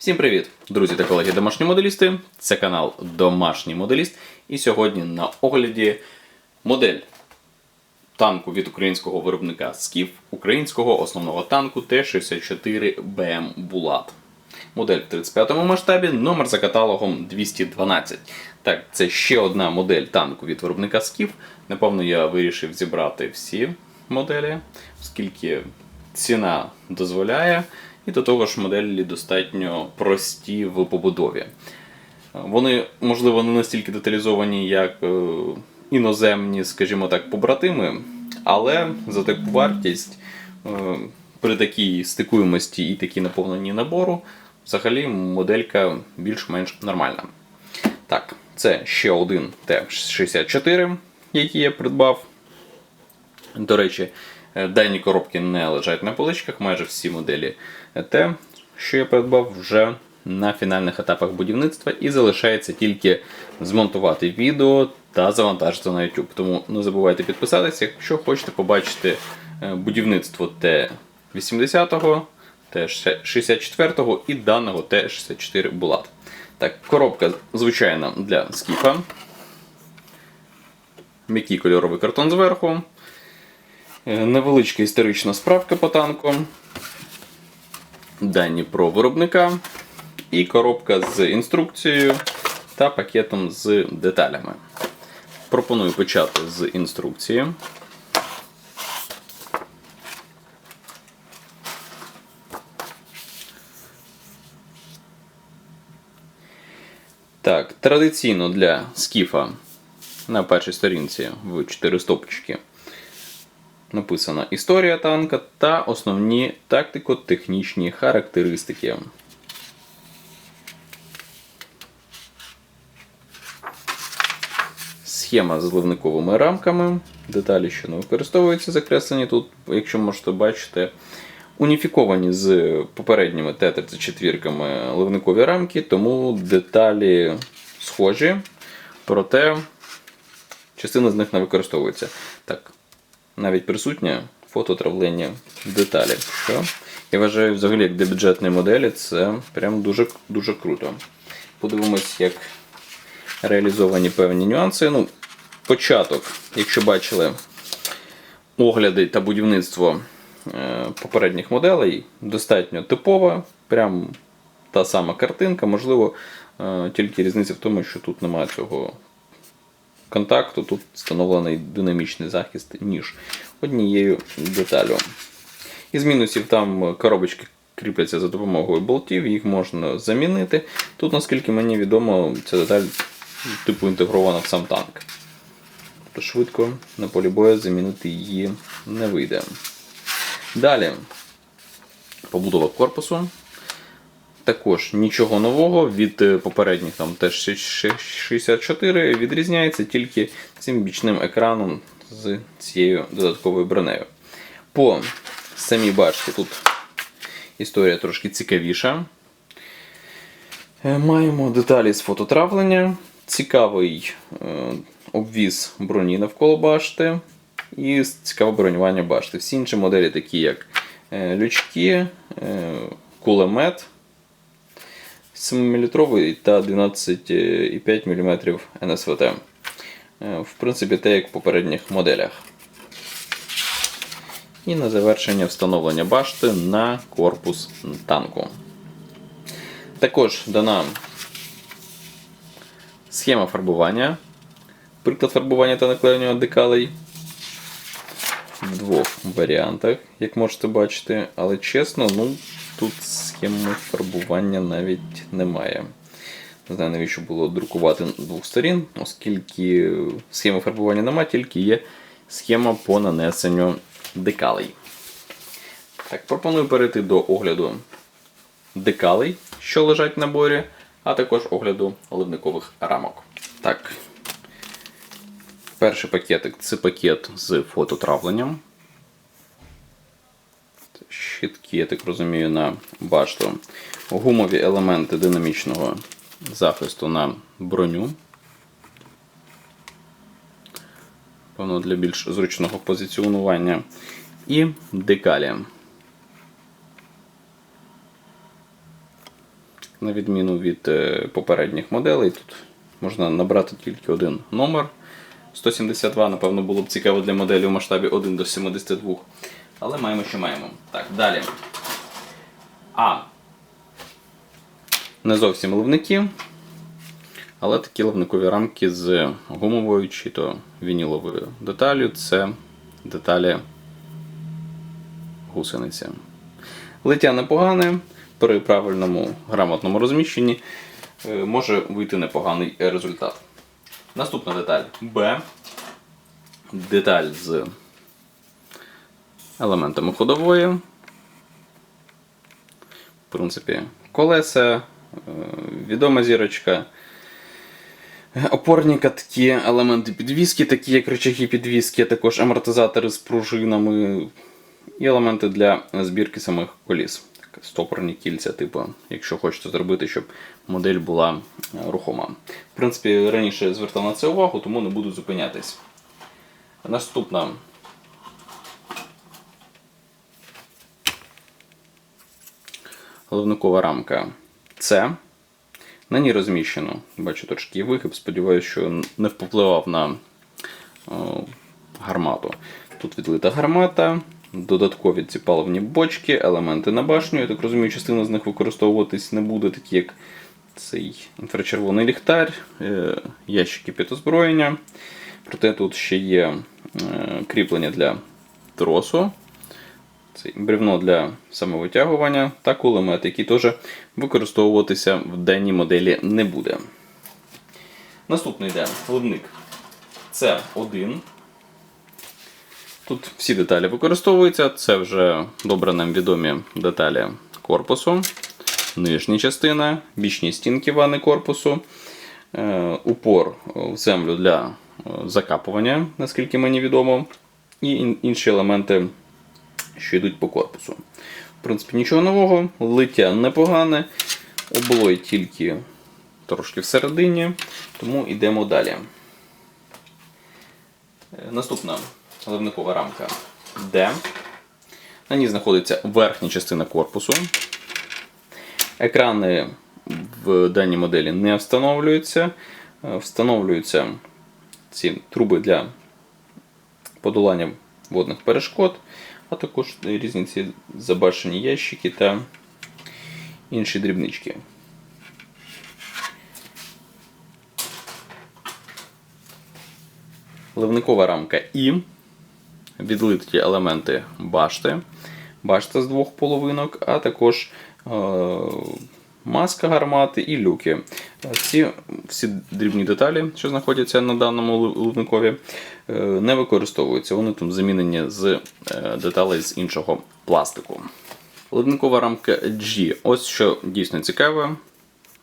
Всім привіт, друзі та колеги домашні моделісти. Це канал Домашній Моделіст. І сьогодні на огляді модель танку від українського виробника Скіф, українського основного танку Т-64БМ Булат. Модель в 35-му масштабі, номер за каталогом 212. Так, це ще одна модель танку від виробника Скіф. Напевно, я вирішив зібрати всі моделі, оскільки ціна дозволяє. І до того ж, моделі достатньо прості в побудові. Вони, можливо, не настільки деталізовані, як е, іноземні, скажімо так, побратими, але за таку вартість е, при такій стикуємості і такій наповненні набору, взагалі моделька більш-менш нормальна. Так, це ще один Т-64, який я придбав. До речі, дані коробки не лежать на поличках, майже всі моделі Т, що я придбав вже на фінальних етапах будівництва, і залишається тільки змонтувати відео та завантажити на YouTube. Тому не забувайте підписатися, якщо хочете побачити е, будівництво Т-80, Т-64 і даного Т-64 Булат. Так, коробка звичайна для скіфа. М'який кольоровий картон зверху. Е, Невеличка історична справка по танку. Дані про виробника. І коробка з інструкцією та пакетом з деталями. Пропоную почати з інструкції. Так, традиційно для скіфа на першій сторінці в 4 стопчики написана історія танка та основні тактико-технічні характеристики. Схема з зливниковими рамками. Деталі, що не використовуються, закреслені тут, якщо можете бачити, уніфіковані з попередніми Т-34 ливникові рамки, тому деталі схожі, проте частина з них не використовується. Так, навіть присутнє фототравлення деталей. Що я вважаю, взагалі, як для бюджетної моделі, це прям дуже, дуже круто. Подивимось, як реалізовані певні нюанси. Ну, Початок, якщо бачили огляди та будівництво е, попередніх моделей, достатньо типове, прям та сама картинка. Можливо, е, тільки різниця в тому, що тут немає цього контакту, тут встановлений динамічний захист, ніж однією деталю. Із мінусів там коробочки кріпляться за допомогою болтів, їх можна замінити. Тут, наскільки мені відомо, ця деталь типу інтегрована в сам танк. Тобто швидко на полі бою замінити її не вийде. Далі побудова корпусу. Також нічого нового від е, попередніх там теж 64 відрізняється тільки цим бічним екраном з цією додатковою бронею. По самій башті тут історія трошки цікавіша. Е, Маємо деталі з фототравлення, цікавий е, обвіз броні навколо башти і цікаве бронювання башти. Всі інші моделі, такі як лючки, кулемет 7-мм та 12,5 мм НСВТ. В принципі, те, як в попередніх моделях. І на завершення встановлення башти на корпус танку. Також дана схема фарбування, приклад фарбування та наклеювання декалей в двох варіантах, як можете бачити, але чесно, ну, тут схеми фарбування навіть немає. Не знаю, навіщо було друкувати двох сторін, оскільки схеми фарбування немає, тільки є схема по нанесенню декалей. Так, пропоную перейти до огляду декалей, що лежать в наборі, а також огляду ливникових рамок. Так. Перший пакетик це пакет з фототравленням. Щитки, я так розумію, на башту. Гумові елементи динамічного захисту на броню. Певно, для більш зручного позиціонування. І декалі. На відміну від е, попередніх моделей, тут можна набрати тільки один номер. 172, напевно, було б цікаво для моделі у масштабі 1 до 72. Але маємо, що маємо. Так, далі. А. Не зовсім ливники. Але такі ливникові рамки з гумовою чи то вініловою деталю це деталі гусениці. Лиття непогане, при правильному грамотному розміщенні е, може вийти непоганий результат. Наступна деталь Б. Деталь з елементами ходової. В принципі, колеса, е, відома зірочка. Опорні катки, елементи підвіски, такі як рычаги підвіски, а також амортизатори з пружинами і елементи для збірки самих коліс. Стопорні кільця, типу, якщо хочете зробити, щоб модель була е, рухома. В принципі, раніше звертав на це увагу, тому не буду зупинятись. Наступна. Головникова рамка С. На ній розміщено, бачу трошки вихиб, сподіваюся, що не впливав на о, гармату. Тут відлита гармата, додаткові ці паливні бочки, елементи на башню. Я так розумію, частина з них використовуватись не буде, такі як цей інфрачервоний ліхтар, е, ящики під озброєння. Проте тут ще є е, кріплення для тросу. Бревно для самовитягування та кулемет, який теж використовуватися в денній моделі не буде. Наступний йде ливник. Це один. Тут всі деталі використовуються. Це вже добре нам відомі деталі корпусу, нижня частина, бічні стінки вани корпусу, е, упор в землю для е, закапування, наскільки мені відомо, і інші елементи що йдуть по корпусу. В принципі, нічого нового, лиття непогане, облой тільки трошки всередині, тому йдемо далі. Е, Наступна ливникова рамка D. На ній знаходиться верхня частина корпусу. Екрани в даній моделі не встановлюються. Е, Встановлюються ці труби для подолання водних перешкод, а також різні ці забашені ящики та інші дрібнички. Ливникова рамка І. Відлиті елементи башти. Башта з двох половинок, а також е, маска гармати і люки. Ці всі дрібні деталі, що знаходяться на даному лив- ливникові, е, не використовуються. Вони там замінені з е, деталей з іншого пластику. Ливникова рамка G. Ось що дійсно цікаве.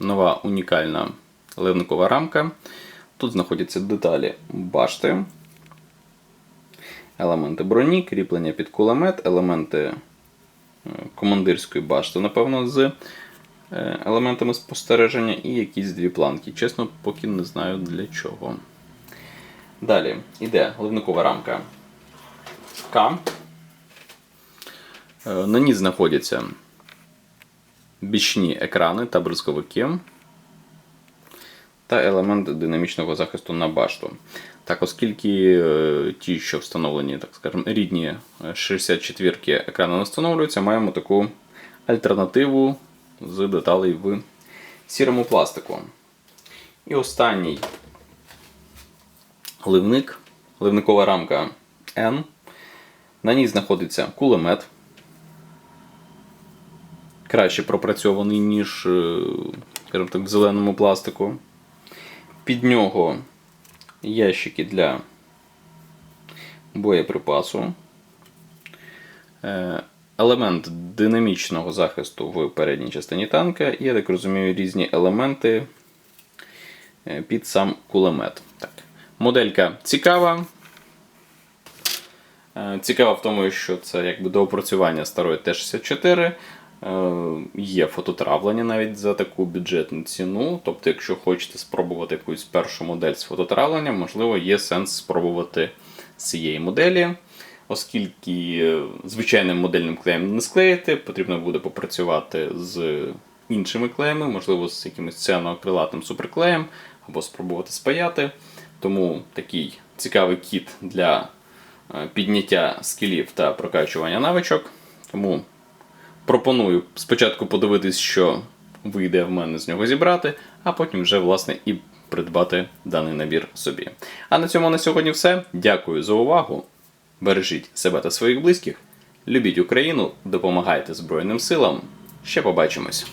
Нова унікальна ливникова рамка. Тут знаходяться деталі башти, елементи броні, кріплення під кулемет, елементи е, командирської башти, напевно, з елементами спостереження і якісь дві планки. Чесно, поки не знаю для чого. Далі йде ливникова рамка К. Е, На ній знаходяться бічні екрани та бризковики та елемент динамічного захисту на башту. Так, оскільки е, ті, що встановлені, так скажемо, рідні 64-ки екрани не встановлюються, маємо таку альтернативу з деталей в сірому пластику. І останній ливник, ливникова рамка N. На ній знаходиться кулемет. Краще пропрацьований, ніж е, так, в зеленому пластику. Під нього ящики для боєприпасу. Елемент динамічного захисту в передній частині танка, і, я так розумію, різні елементи е, під сам кулемет. Так. Моделька цікава. Е, Цікава в тому, що це якби доопрацювання старої Т-64. Е, Є фототравлення навіть за таку бюджетну ціну. Тобто, якщо хочете спробувати якусь першу модель з фототравленням, можливо, є сенс спробувати цієї моделі. Оскільки е, звичайним модельним клеєм не склеїти, потрібно буде попрацювати з іншими клеями, можливо, з якимось ціаноакрилатним суперклеєм, або спробувати спаяти. Тому такий цікавий кіт для е, підняття скілів та прокачування навичок. Тому пропоную спочатку подивитись, що вийде в мене з нього зібрати, а потім вже, власне, і придбати даний набір собі. А на цьому на сьогодні все. Дякую за увагу. Бережіть себе та своїх близьких. Любіть Україну, допомагайте Збройним силам. Ще побачимось!